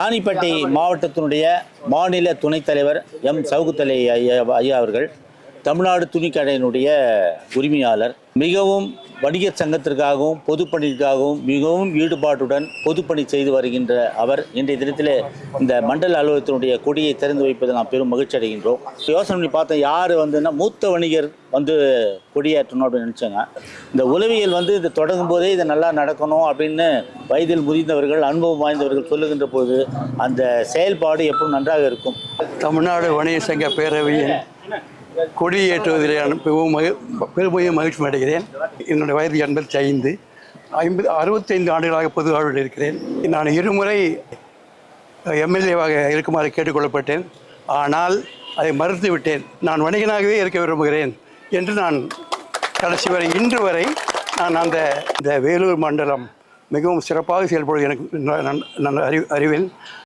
ராணிப்பேட்டை மாவட்டத்தினுடைய மாநில துணைத் தலைவர் எம் சவுகுத்தலை ஐயா ஐயா அவர்கள். தமிழ்நாடு துணிக்கடையினுடைய உரிமையாளர் மிகவும் வணிகர் சங்கத்திற்காகவும் பொதுப்பணிக்காகவும் மிகவும் ஈடுபாட்டுடன் பொதுப்பணி செய்து வருகின்ற அவர் இன்றைய தினத்திலே இந்த மண்டல அலுவலகத்தினுடைய கொடியை திறந்து வைப்பதில் நாம் பெரும் மகிழ்ச்சி அடைகின்றோம். யோசனை பண்ணி பார்த்தோம் யார் வந்துன்னா மூத்த வணிகர் வந்து கொடியேற்றணும் அப்படின்னு நினச்சேங்க. இந்த உளவியல் வந்து இது தொடங்கும் போதே இது நல்லா நடக்கணும் அப்படின்னு வயதில் முதிர்ந்தவர்கள் அனுபவம் வாய்ந்தவர்கள் சொல்லுகின்ற போது அந்த செயல்பாடு எப்பவும் நன்றாக இருக்கும். தமிழ்நாடு வணிக சங்க பேரவையின் கொடி ஏற்றுவதில் மிகவும் மகி பெருமையும் மகிழ்ச்சி அடைகிறேன். என்னுடைய வயது எண்பத்தி ஐந்து ஐம்பது அறுபத்தைந்து ஆண்டுகளாக பொது வாழ்வில் இருக்கிறேன். நான் இருமுறை எம்எல்ஏவாக இருக்குமாறு கேட்டுக்கொள்ளப்பட்டேன். ஆனால் அதை மறுத்து விட்டேன் நான் வணிகனாகவே இருக்க விரும்புகிறேன் என்று நான் கடைசி வரை இன்று வரை நான் அந்த இந்த வேலூர் மண்டலம் மிகவும் சிறப்பாக செயல்படுவது எனக்கு நான் அறி அறிவேன்.